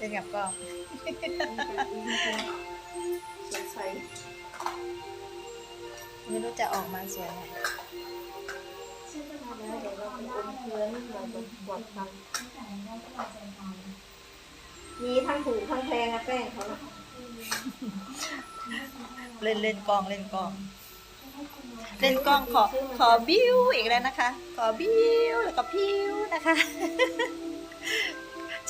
เล่นกับกล้องสงสัยไม่รู้จะออกมาสวยไหมเชื่อว่าแล้วเดี๋ยวเราไปอมเกลือนิดหน่อยจะปวดฟันมีทั้งถูกทั้งแพงอะแป้งเขาน่ะเล่นเล่นกล้องเล่นกล้องเล่นกล้องขอขอบิ้วอีกแล้วนะคะ ขอบิ้วแล้วก็พิวนะคะ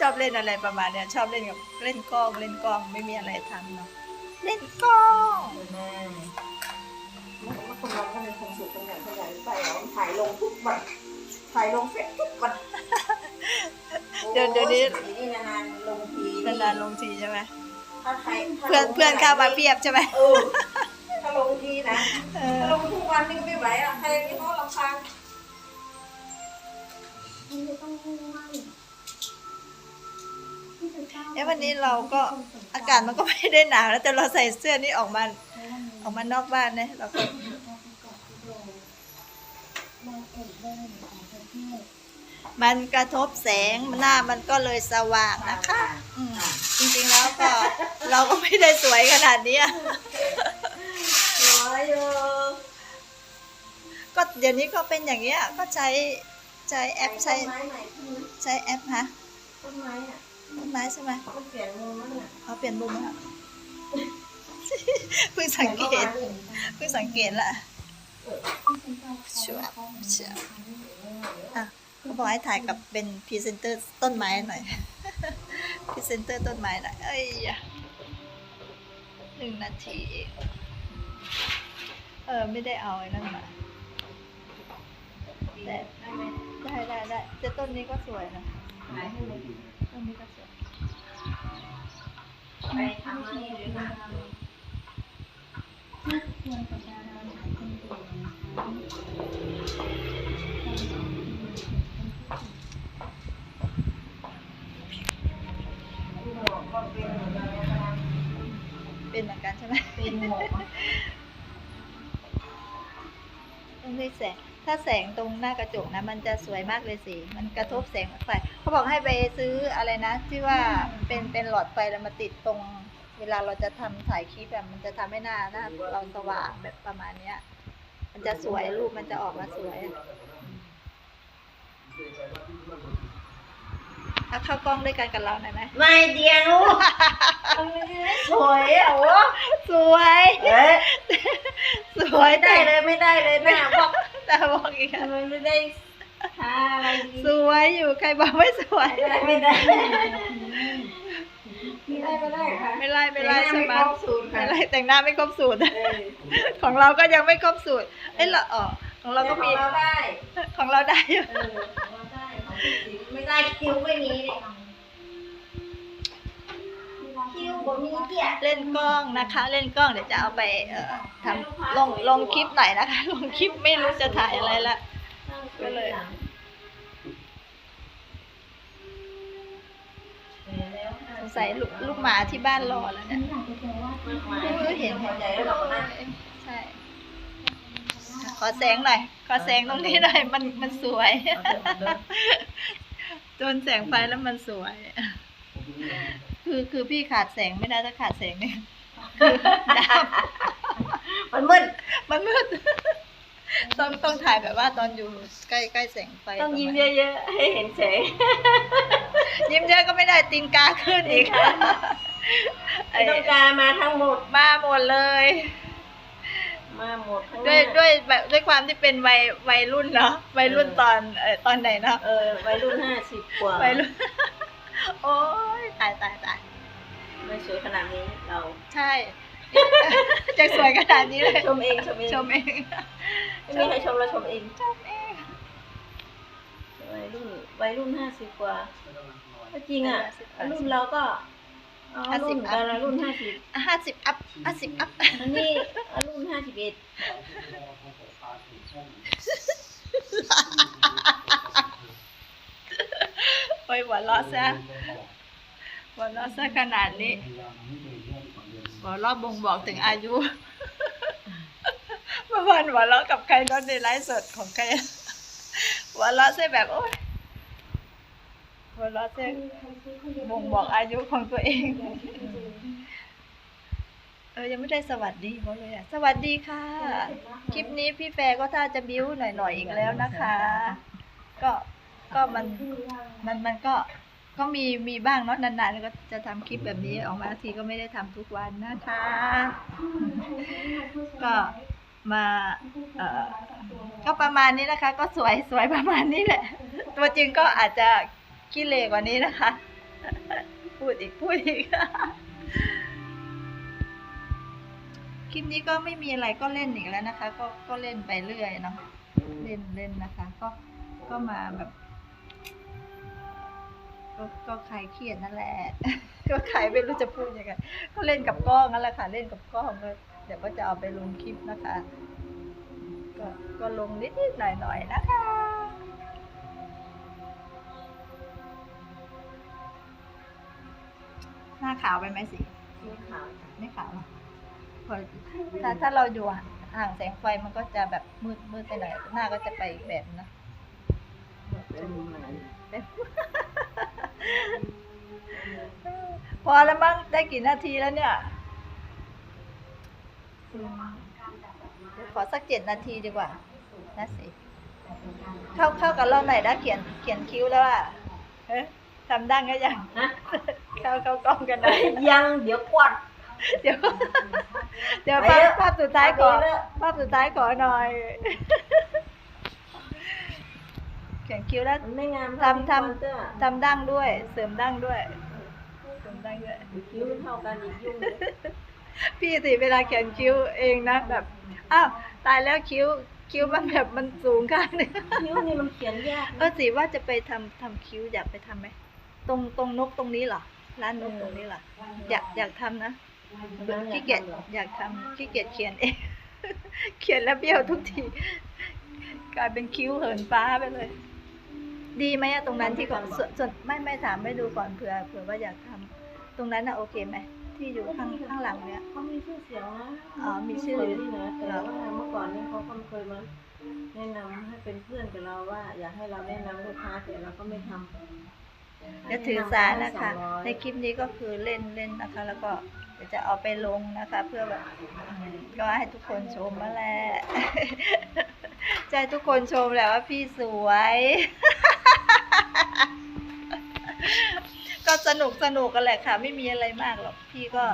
ชอบเล่นอะไรประมาณเนี้ยชอบเล่นกับเล่นกล้องเล่นกล้องไม่มีอะไรทำเนาะเล่นกล้องแม่ว่าคนเราก็มีความสุขกันอย่างขยันไปเอาถ่ายลงทุกวันถ่ายลงเฟซทุกวันเดี๋ยวเดี๋ยวนี้โอ้นี่นานๆลงทีนานๆลงทีใช่ไหมถ้าใครถ้าเพื่อนลงเพื่อนเข้ามาเพียบใช่ไหมเออถ้าลงทีนะเอถ้าอลงทุกวันนี่ก็ไม่ไหวอะใครที่เขาลำคาญ เอ้วันนี้เราก็อากาศมันก็ไม่ได้หนาวแล้วแต่เราใส่เสื้อนี่ออกมาออกมานอกบ้านเนี่ยเราก็มันกระทบแสงหน้ามันก็เลยสว่างนะคะอืมจริงๆแล้วก็เราก็ไม่ได้สวยขนาดเนี้ยร้อยเยอะก็เดี๋ยวนี้ก็เป็นอย่างเงี้ยก็ใช้ใช้แอปใช้ต้นไม้ใหม่ขึ้นนะใช้แอปฮะต้นไม้อะ ต้นไม้ใช่ไหมมันเปลี่ยนมุมแล้วเนี่ยเขาเปลี่ยนมุมแล้วเพิ่งสังเกตเพิ่งสังเกตละชัวบเชัวอะเขาบอกให้ถ่ายกับเป็นพรีเซนเตอร์ต้นไม้หน่อยพรีเซนเตอร์ต้นไม้หน่อยเอ้ยยะหนึ่งนาทีเองเออไม่ได้เอาไอ้นั่นมาแต่ได้ได้ได้แต่ต้นนี้ก็สวยนะ หายให้เลยต้นนี้ก็สวยไปทำอะไรหรือมาที่หมอกก็เป็นเหมือนกันนะคะเป็นเหมือนกันใช่ไหมเป็นหมอกอะต้องได้แสง ถ้าแสงตรงหน้ากระจกนะมันจะสวยมากเลยสิ มันกระทบแสงไฟเขาบอกให้ไปซื้ออะไรนะ ที่ว่าเป็นเป็นหลอดไฟแล้วมาติดตรง เวลาเราจะทำถ่ายคลิปแบบมันจะทำให้หน้าหน้าเราสว่างแบบประมาณเนี้ย มันจะสวยรูปมันจะออกมาสวยถ้าเข้ากล้องด้วยกันกับเราหน่อยไหมไม่เดียวมันไม่ได้สวยอะโอ้สวยเอ้ยสวยไม่ได้เลยไม่ได้เลยหน้าบอก แต่บอกอีกอะทำไมไม่ได้ทาอะไรดีสวยอยู่ใครบอกไม่สวย ไม่ได้ไม่ได้ไม่ได้ไม่ได้ค่ะไม่ไล่ไม่ไล่แต่ใช่งไหมน้าครบสูตรค่ะไม่ไล่แต่งหน้าไม่ครบสูตรเออของเราก็ยังไม่ครบสูตรเอ้ยเราอ๋อของเราก็มีของเราได้ของเราได้อยู่เออของเราได้ของพี่สิงห์ไม่ได้คิวไม่มีเนี่ยคิวบ่มี เกียรติเล่นกล้องนะคะ เล่นกล้องเดี๋ยวจะเอาไปเอ่อทำลงลงคลิปหน่อยนะคะ ลงคลิปไม่รู้จะถ่ายอะไรละก็เลยสงสัยลูกลูกหมาที่บ้านรอแล้วเนี่ยเออเห็นพอใจแล้วเรานะใช่ขอแสงหน่อย ขอแสงตรงนี้หน่อย มันมันสวยโดนแสงไฟแล้วมันสวย คือคือพี่ขาดแสงไม่ได้ถ้าขาดแสงเนี่ยคือดมันมืดำมันมืดต้องต้องถ่ายแบบว่าตอนอยู่ใกล้ใกล้แสงไฟต้องยิ้มประเยอะๆให้เห็นแสงมาณยิ้มเยอะก็ไม่ได้ตีนกาขึ้นอีกไอ้ต้องการมาทั้งหมดมาหมดเลยมาหมดทั้งด้วยหน้าด้วยแบบด้วยความที่เป็นวัยวัยรุ่นเนาะวัยรุ่นเออตอนเออตอนไหนเนาะเออวัยรุ่นห้าสิบกว่าวัยรุ่น โอ้ยตายตายตายไม่สวยขนาดนี้เรา ใช่ จะสวยขนาดนี้เลยชมเองชมเอง ชมเองไม่มีใครชมเราชมเองชมเองวัยรุ่นวัยรุ่นห้าสิบกว่าก็จริงอะ รุ่นเราก็เอารุ่นกันละรุ่นห้าสิบห้าสิบอัพห้าสิบอัพอันนี้รุ่นห้าสิบเอ็ด โอ้ยหัวเราะซะหัวเราะซะขนาดนี้หัวเราะบ่งบอกถึงอายุเมื่อวานหัวเราะกับใครนอนในไลฟ์สดของใครหัวเราะใช่แบบโอ้ยหัวเราะเส้นบ่งบอกอายุของตัวเองเออยังไม่ได้สวัสดีเขาเลยอะ สวัสดีค่ะ คลิปนี้พี่แฟร์ก็ถ้าจะบิ้วหน่อยๆอีกแล้วนะคะ ก็ ก็มันมันมันก็ก็มีมีบ้างเนาะนานๆก็จะทำคลิปแบบนี้ออกมาทีก็ไม่ได้ทำทุกวันนะคะ ก็มาเอ่อก็ประมาณนี้นะคะ ก็สวยสวยประมาณนี้แหละ ตัวจริงก็อาจจะขี้เหร่กว่านี้นะคะ พูดอีกพูดอีกคลิปนี้ก็ไม่มีอะไรก็เล่นอีกแล้วนะคะ ก็ก็เล่นไปเรื่อยเนาะเล่นเล่นนะคะ ก็ก็มาแบบ ก็ก็ใครเครียดนั่นแหละ ก็ใครไม่รู้จะพูดยังไงก็เล่นกับกล้องนั่นแหละค่ะ เล่นกับกล้องเลยเดี๋ยวก็จะเอาไปลงคลิปนะคะ ก็ก็ลงนิดๆหน่อยๆนะคะหน้าขาวไปไหมสิไม่ขาวไม่ขาวหรอกพอถ้าถ้าเราอยู่ห่างแสงไฟมันก็จะแบบมืดมืดไปหน่อยหน้าก็จะไปอีกแบบนะเป็นเหมือน พอแล้วมั้งได้กี่นาทีแล้วเนี่ยอืมเดี๋ยวขอสักเจ็ดนาทีดีกว่านะสิเข้าเข้ากับเราหน่อยนะเขียนเขียนคิ้วแล้วอะเอ๊ะทำดั้งก็ยังฮะเข้าเข้ากล้องกันหน่อยยังเดี๋ยวกวาดเดี๋ยวเดี๋ยวไปภาพเถอะภาพสุดท้ายขอไปเถอะภาพสุดท้ายขอหน่อยเขียน คิ้วแล้วมันไม่งามทำทเตอร์ำทำดั้งด้วย เสริมดั้งด้วย เสริมดั้งด้วย คิ้วไม่เท่ากันอีกยุ่งเลยพี่สิเวลาเขียนคิ้วเองนะแบบ อ้าวตายแล้วคิ้วคิ้วมันแบบมันสูงข้างหนึงคิ้วนี่มันเขียนยากเออสิว่าจะไปทำทำคิ้วอยากไปทำไหมตรงตรงนกตรงนี้เหรอร้านนกตรงนี้เหรออยากอยากทำนะขี้เกียจอยากทำขี้เกียจเขียนเอง เขียนแล้วเบี้ยวทุกที กลายเป็นคิ้วเหินฟ้าไปเลย ดีไหมอะตรงนั้นที่ก่อนส่วนส่วนไม่ไม่ถามไม่ดูก่อนเผื่อเผื่อว่าอยากทำตรงนั้นอะโอเคไหมที่อยู่ข้างข้างหลังเนี้ย เขามีชื่อเสียงนะอ๋อมีชื่อเคยนี่นะแต่ว่าเมื่อก่อนนี่เขาก็เคยมาแนะนำให้เป็นเพื่อนกับเราว่า อยากให้เราแนะนำลูกค้าแต่เราก็ไม่ทำจะถือสานะคะให้ในคลิปนี้ก็คือเล่นเล่นนะคะ แล้วก็เดี๋ยวจะเอาไปลงนะคะ เพื่อแบบอืมก็ให้ทุกคนชมมาแหละจะให้ทุกคนชมแหละว่าพี่สวย ก็สนุกสนุกกันแหละค่ะ ไม่มีอะไรมากหรอกพี่ก็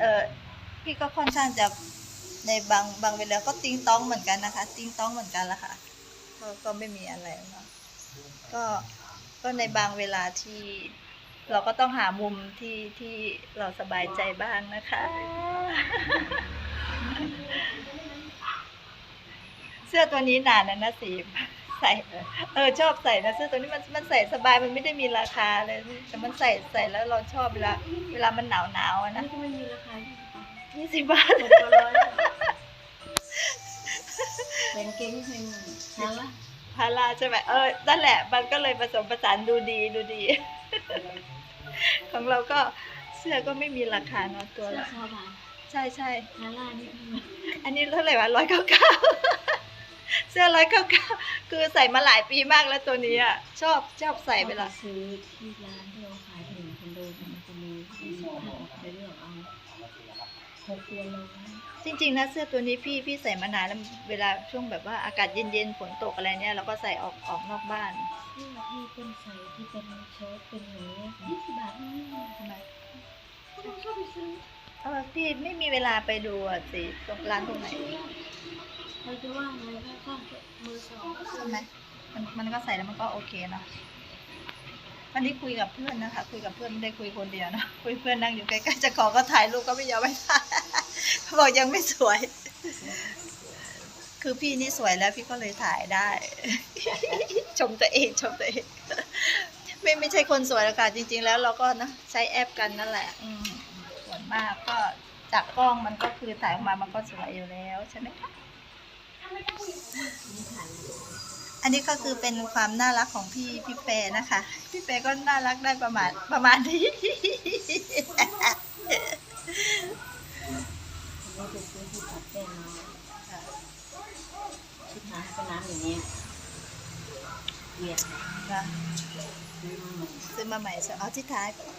เออพี่ก็ค่อนข้างจะในบางบางเวลาก็ติ้งต้องเหมือนกันนะคะ ติ้งต้องเหมือนกันละค่ะก็ก็ไม่มีอะไรเนาะก็ก็ในบางเวลาที่เราก็ต้องหามุมที่ที่เราสบายใจบ้างนะคะ เสื้อตัวนี้หนานะนะสี ใส่เออชอบใส่นะเสื้อตัวนี้มันมันใส่สบายมันไม่ได้มีราคาเลยแต่มันใส่ใส่แล้วเราชอบเวลาเวลามันหนาวหนาวๆอะนั่นะนก็ไม่มีราคายี่สิบบาทหกร้อยเป็นเก้งเพลงฮาละพาราใช่ไหมเออนั่นแหละมันก็เลยผสมผสานดูดีดูดี ของเราก็เสื้อก็ไม่มีราคาเนาะตัวเสื้อละซอบานใช่ใช่ฮาล่านี่อันนี้เท่าไหร่วะร้อยเก้าเก้า เสื้อร้อยเก้าเก้าคือใส่มาหลายปีมากแล้วตัวนี้อะชอบชอบใส่ไปละซื้อที่ร้านที่เราขายถึงคอนโดมันจะมียี่สิบบาทไปเลือกเอาหกตัวเลยจริงๆนะเสื้อตัวนี้พี่พี่ใส่มานานแล้วเวลาช่วงแบบว่าอากาศเย็นๆฝนตกอะไรเนี่ยเราก็ใส่ออกออกนอกบ้านเสื้อที่เป็นใส่ที่เป็นเชิ้ตเป็นอย่างนี้ยี่สิบบาทนี่ทำไมก็ต้องชอบไปซื้อเออพี่ไม่มีเวลาไปดูอะสิตรงร้านตรงไหน ใครจะว่าไงก็ต้องมือสองใช่ไหมมันมันก็ใส่แล้วมันก็โอเคเนาะวันนี้คุยกับเพื่อนนะคะ คุยกับเพื่อนไม่ได้คุยคนเดียวนะคุยเพื่อนนั่งอยู่ใกล้ๆจะขอก็ถ่ายรูปก็ไม่ยอมไม่ถ่ายบอกยังไม่สวย คือพี่นี่สวยแล้วพี่ก็เลยถ่ายได้ ชมตัวเองชมตัวเองไม่ไม่ใช่คนสวยหรอกค่ะจริง ๆ แล้วเราก็นะใช้แอปกันนั่นแหละอืส่วนมากก็จากกล้องมันก็คือถ่ายออกมามันก็สวยอยู่แล้วใช่ไหมคะ อันนี้ก็คือเป็นความน่ารักของพี่พี่เปนะคะ พี่เปก็น่ารักได้ประมาณประมาณนี้ซื้อที่ผัดแป้งมานเป็นน้ำอย่างนี้เวียดซื้อมาใหม่ใช่เอาที่ท้ายก่อน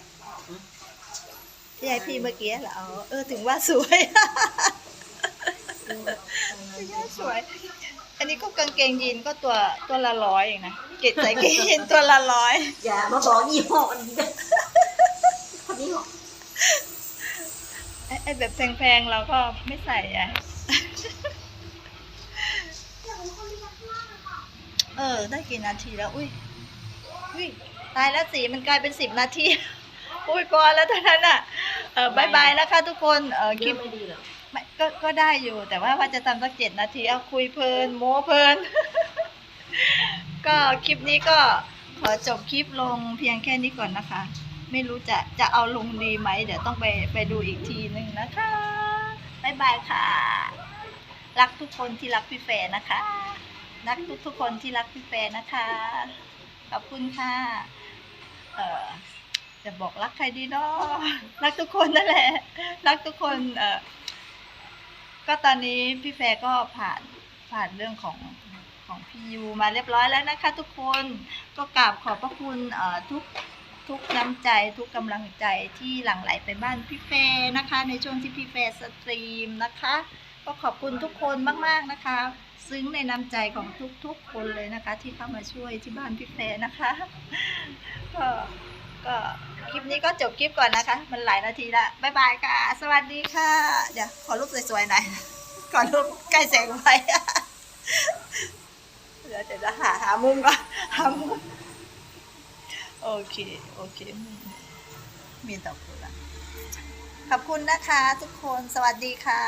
ที่ไอพี่เมื่อกี้เหรอเออถึงว่าสวย สวย อันนี้ก็กางเกงยีนก็ตัวตัวละร้อยเองนะ เกตใส่กางเกงยีนตัวละร้อย อย่ามาบอกยี่ห้อนี้นะคนนี้ห้อไอ้ไอ้แบบแพงๆเราก็ไม่ใส่อะเออ ได้กี่นาทีแล้ว อุ้ย อุ้ย ตายแล้วสีมันกลายเป็นสิบนาที อุ้ยพอแล้วเท่านั้นอะ เออบายบายนะคะทุกคน เออคเยลิอะปไม่ดีหรอ ก็ก็ได้อยู่ แต่ว่าว่าจะทำสักเจ็ดนาทีเอาคุยเพลินโม้เพลิน ก็คลิปนี้ก็ขอจบคลิปลงเพียงแค่นี้ก่อนนะคะ ไม่รู้จะจะเอาลงดีไหม เดี๋ยวต้องไปไปดูอีกทีหนึ่งนะคะบ๊ายบายค่ะ รักทุกคนที่รักพี่แฟร์นะคะ รักทุกทุกคนที่รักพี่แฟร์นะคะ ขอบคุณค่ะ เอ่อจะบอกรักใครดีเนาะรักทุกคนนั่นแหละ รักทุกคนเอ่อ ก็ตอนนี้พี่แฟก็ผ่านผ่านเรื่องของของพี่ยูมาเรียบร้อยแล้วนะคะ ทุกคนก็กราบขอบพระคุณทุกทุกน้ำใจทุกกำลังใจที่หลั่งไหลไปบ้านพี่แฟนะคะ ในช่วงที่พี่แฟสตรีมนะคะ ก็ขอบคุณทุกคนมากๆนะคะ ซึ้งในน้ำใจของทุกๆคนเลยนะคะ ที่เข้ามาช่วยที่บ้านพี่แฟนะคะก็ ก็คลิปนี้ก็จบคลิปก่อนนะคะ มันหลายนาทีละบ๊ายบายค่ะ สวัสดีค่ะ เดี๋ยวขอรูปสวยๆหน่อยก่อรูปใกล้แสงไฟเดี๋ยวเดี๋ยวจะหาหามุมก่อนหามุมโอเค โอเค มีดอกกุหลาบขอบคุณนะคะทุกคนสวัสดีค่ะ